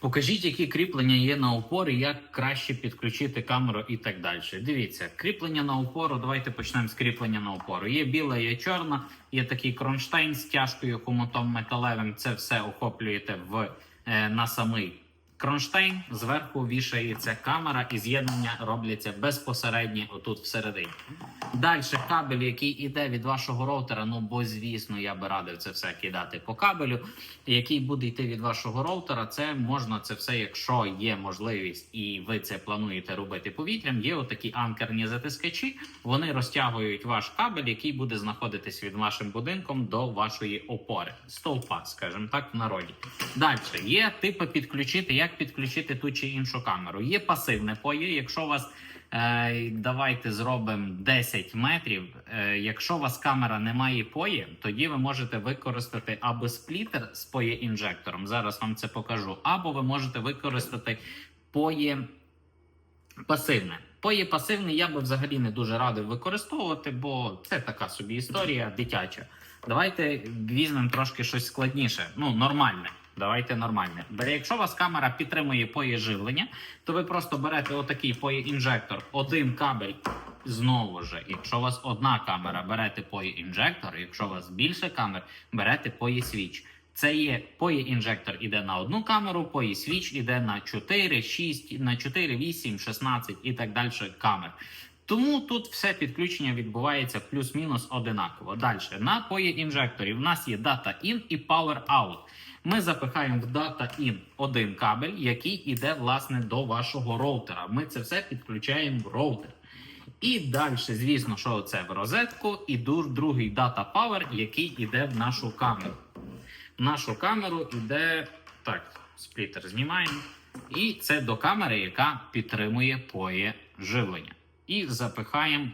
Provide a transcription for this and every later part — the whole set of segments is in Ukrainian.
Покажіть, які кріплення є на опорі, як краще підключити камеру і так далі. Дивіться, кріплення на опору. Давайте почнемо з кріплення на опору. Є біла, є чорна, є такий кронштейн з тяжкою хомутом металевим. Це все охоплюєте в е, на самий кронштейн. Зверху вішається камера, і з'єднання робляться безпосередньо отут всередині. Далі кабель, який іде від вашого роутера. Ну бо звісно, я би радив це все кидати по кабелю, який буде йти від вашого роутера. Це можна це все, якщо є можливість, і ви це плануєте робити повітрям. Є отакі анкерні затискачі. Вони розтягують ваш кабель, який буде знаходитись від вашим будинком до вашої опори, стовпа, скажімо так, в народі. Далі є типи підключити, як підключити ту чи іншу камеру. Є пасивне поє, якщо вас. Е, давайте зробимо 10 метрів. Е, якщо у вас камера не має пої, тоді ви можете використати або сплітер з поє інжектором. Зараз вам це покажу. Або ви можете використати поє пасивне. Поє пасивне я би взагалі не дуже радив використовувати, бо це така собі історія дитяча. Давайте візьмемо трошки щось складніше, ну нормальне. Давайте нормальне. Бо Якщо у вас камера підтримує поє живлення, то ви просто берете отакий поє інжектор, один кабель. Знову ж, якщо у вас одна камера, берете поє інжектор. Якщо у вас більше камер, берете поє свіч. Це є поє інжектор іде на одну камеру, поє свіч іде на 4, 6, на 4, 8, 16 і так далі камер. Тому тут все підключення відбувається плюс-мінус одинаково. Далі на поє інжекторі в нас є Data In і Power Out. Ми запихаємо в Data In один кабель, який іде власне до вашого роутера. Ми це все підключаємо в роутер. І далі, звісно, що це в розетку, і другий Data Power, який іде в нашу камеру. В нашу камеру іде так, сплітер знімаємо. І це до камери, яка підтримує поє живлення. І запихаємо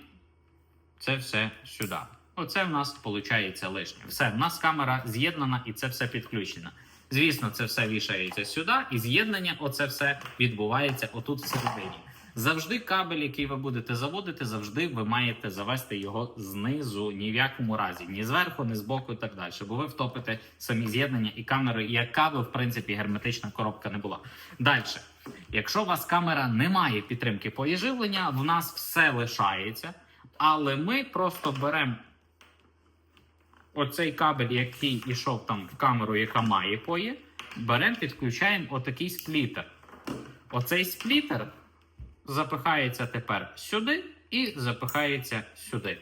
це все сюди. Оце в нас виходить лишнє. Все, в нас камера з'єднана і це все підключено. Звісно, це все вішається сюди, і з'єднання, оце все відбувається отут всередині. Завжди кабель, який ви будете заводити, завжди ви маєте завести його знизу, ні в якому разі, ні зверху, ні збоку і так далі. Бо ви втопите самі з'єднання і камери, яка би в принципі герметична коробка не була. Далі. Якщо у вас камера не має підтримки поєживлення, в нас все лишається, але ми просто беремо оцей кабель, який ішов там в камеру, яка має поє, беремо, підключаємо отакий сплітер. Оцей сплітер запихається тепер сюди і запихається сюди.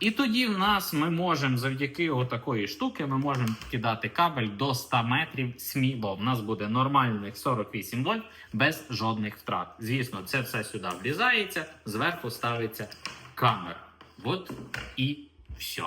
І тоді в нас ми можемо завдяки отакої штуки ми можемо кидати кабель до 100 метрів сміло. В нас буде нормальних 48 вольт без жодних втрат. Звісно, це все сюди влізається, зверху ставиться камера. От і все.